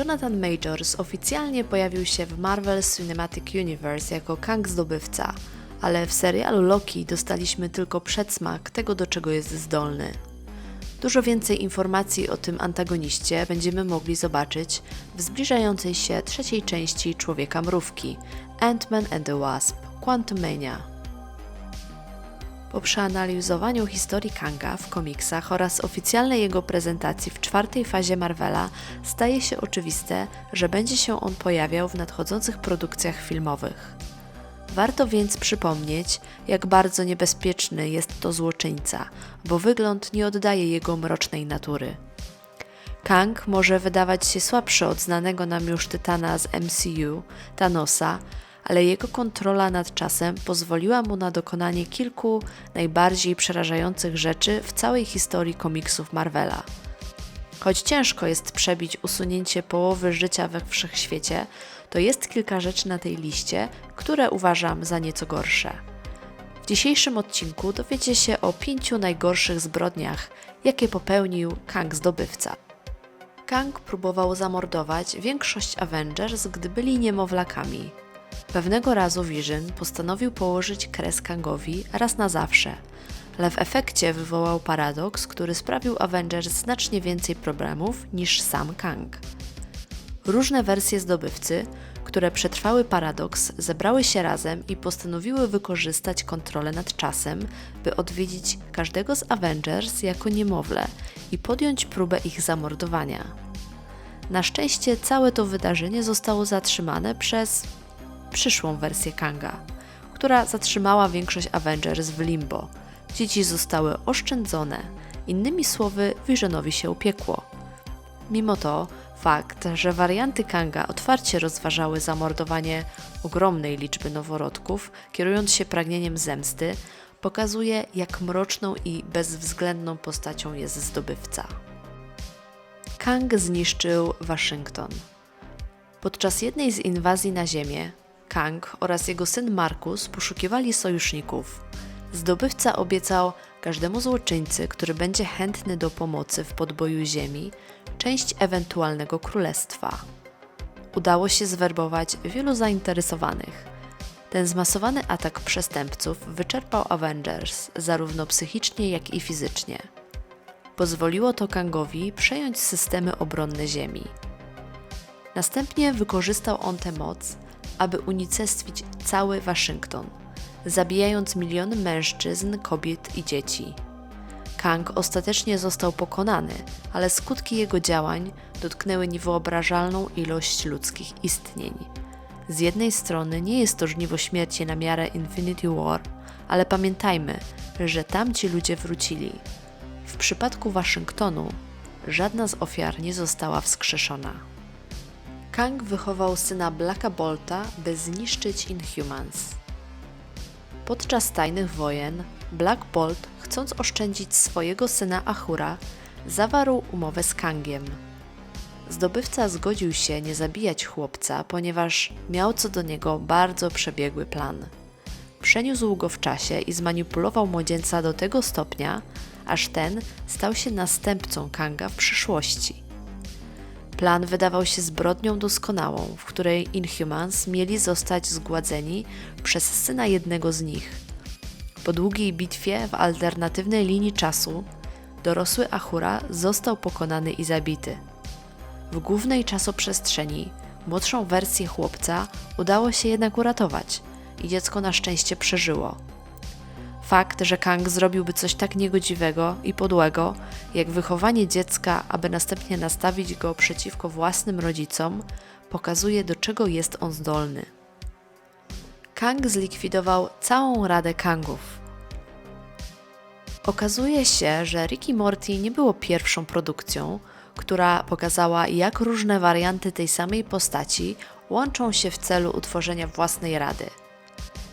Jonathan Majors oficjalnie pojawił się w Marvel Cinematic Universe jako Kang Zdobywca, ale w serialu Loki dostaliśmy tylko przedsmak tego, do czego jest zdolny. Dużo więcej informacji o tym antagoniście będziemy mogli zobaczyć w zbliżającej się trzeciej części Człowieka Mrówki Ant-Man and the Wasp Quantumania. Po przeanalizowaniu historii Kanga w komiksach oraz oficjalnej jego prezentacji w czwartej fazie Marvela, staje się oczywiste, że będzie się on pojawiał w nadchodzących produkcjach filmowych. Warto więc przypomnieć, jak bardzo niebezpieczny jest to złoczyńca, bo wygląd nie oddaje jego mrocznej natury. Kang może wydawać się słabszy od znanego nam już tytana z MCU, Thanosa, ale jego kontrola nad czasem pozwoliła mu na dokonanie kilku najbardziej przerażających rzeczy w całej historii komiksów Marvela. Choć ciężko jest przebić usunięcie połowy życia we wszechświecie, to jest kilka rzeczy na tej liście, które uważam za nieco gorsze. W dzisiejszym odcinku dowiecie się o pięciu najgorszych zbrodniach, jakie popełnił Kang Zdobywca. Kang próbował zamordować większość Avengers, gdy byli niemowlakami. Pewnego razu Vision postanowił położyć kres Kangowi raz na zawsze, ale w efekcie wywołał paradoks, który sprawił Avengers znacznie więcej problemów niż sam Kang. Różne wersje zdobywcy, które przetrwały paradoks, zebrały się razem i postanowiły wykorzystać kontrolę nad czasem, by odwiedzić każdego z Avengers jako niemowlę i podjąć próbę ich zamordowania. Na szczęście całe to wydarzenie zostało zatrzymane przez przyszłą wersję Kanga, która zatrzymała większość Avengers w limbo. Dzieci zostały oszczędzone, innymi słowy, Visionowi się upiekło. Mimo to, fakt, że warianty Kanga otwarcie rozważały zamordowanie ogromnej liczby noworodków, kierując się pragnieniem zemsty, pokazuje, jak mroczną i bezwzględną postacią jest zdobywca. Kang zniszczył Waszyngton. Podczas jednej z inwazji na Ziemię Kang oraz jego syn Markus poszukiwali sojuszników. Zdobywca obiecał każdemu złoczyńcy, który będzie chętny do pomocy w podboju ziemi, część ewentualnego królestwa. Udało się zwerbować wielu zainteresowanych. Ten zmasowany atak przestępców wyczerpał Avengers zarówno psychicznie, jak i fizycznie. Pozwoliło to Kangowi przejąć systemy obronne Ziemi. Następnie wykorzystał on tę moc, aby unicestwić cały Waszyngton, zabijając miliony mężczyzn, kobiet i dzieci. Kang ostatecznie został pokonany, ale skutki jego działań dotknęły niewyobrażalną ilość ludzkich istnień. Z jednej strony nie jest to żniwo śmierci na miarę Infinity War, ale pamiętajmy, że tamci ludzie wrócili. W przypadku Waszyngtonu żadna z ofiar nie została wskrzeszona. Kang wychował syna Blacka Bolta, by zniszczyć Inhumans. Podczas tajnych wojen Black Bolt, chcąc oszczędzić swojego syna Ahura, zawarł umowę z Kangiem. Zdobywca zgodził się nie zabijać chłopca, ponieważ miał co do niego bardzo przebiegły plan. Przeniósł go w czasie i zmanipulował młodzieńca do tego stopnia, aż ten stał się następcą Kanga w przyszłości. Plan wydawał się zbrodnią doskonałą, w której Inhumans mieli zostać zgładzeni przez syna jednego z nich. Po długiej bitwie w alternatywnej linii czasu dorosły Ahura został pokonany i zabity. W głównej czasoprzestrzeni młodszą wersję chłopca udało się jednak uratować i dziecko na szczęście przeżyło. Fakt, że Kang zrobiłby coś tak niegodziwego i podłego, jak wychowanie dziecka, aby następnie nastawić go przeciwko własnym rodzicom, pokazuje, do czego jest on zdolny. Kang zlikwidował całą radę Kangów. Okazuje się, że Ricky Morty nie było pierwszą produkcją, która pokazała, jak różne warianty tej samej postaci łączą się w celu utworzenia własnej rady –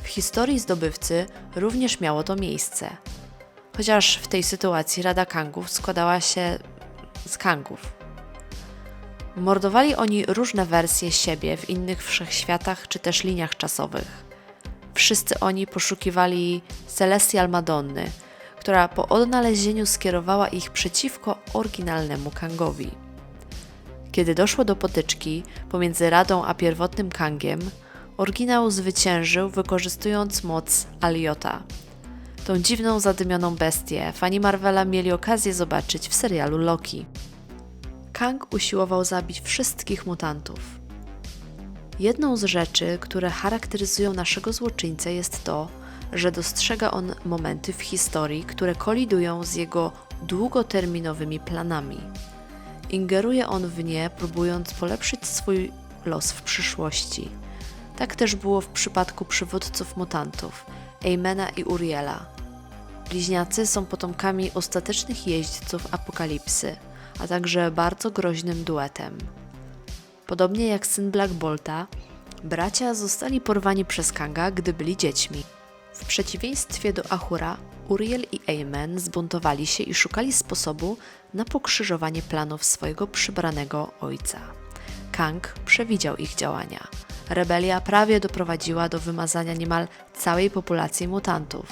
w historii zdobywcy również miało to miejsce. Chociaż w tej sytuacji Rada Kangów składała się z Kangów. Mordowali oni różne wersje siebie w innych wszechświatach czy też liniach czasowych. Wszyscy oni poszukiwali Celestial Madonny, która po odnalezieniu skierowała ich przeciwko oryginalnemu Kangowi. Kiedy doszło do potyczki pomiędzy Radą a pierwotnym Kangiem, oryginał zwyciężył wykorzystując moc Aliota. Tą dziwną, zadymioną bestię fani Marvela mieli okazję zobaczyć w serialu Loki. Kang usiłował zabić wszystkich mutantów. Jedną z rzeczy, które charakteryzują naszego złoczyńcę jest to, że dostrzega on momenty w historii, które kolidują z jego długoterminowymi planami. Ingeruje on w nie, próbując polepszyć swój los w przyszłości. Tak też było w przypadku przywódców mutantów, Eimena i Uriela. Bliźniacy są potomkami ostatecznych jeźdźców apokalipsy, a także bardzo groźnym duetem. Podobnie jak syn Black Bolta, bracia zostali porwani przez Kanga, gdy byli dziećmi. W przeciwieństwie do Ahura, Uriel i Eimen zbuntowali się i szukali sposobu na pokrzyżowanie planów swojego przybranego ojca. Kang przewidział ich działania. Rebelia prawie doprowadziła do wymazania niemal całej populacji mutantów,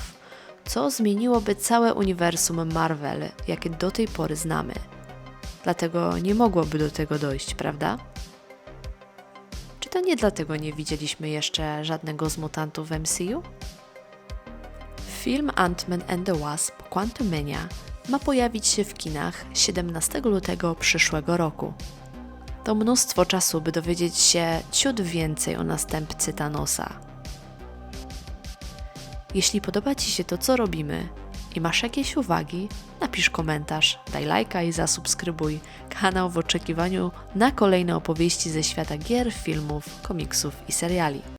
co zmieniłoby całe uniwersum Marvel, jakie do tej pory znamy. Dlatego nie mogłoby do tego dojść, prawda? Czy to nie dlatego nie widzieliśmy jeszcze żadnego z mutantów w MCU? Film Ant-Man and the Wasp Quantumania ma pojawić się w kinach 17 lutego przyszłego roku. To mnóstwo czasu, by dowiedzieć się ciut więcej o następcy Thanosa. Jeśli podoba Ci się to, co robimy i masz jakieś uwagi, napisz komentarz, daj lajka i zasubskrybuj kanał w oczekiwaniu na kolejne opowieści ze świata gier, filmów, komiksów i seriali.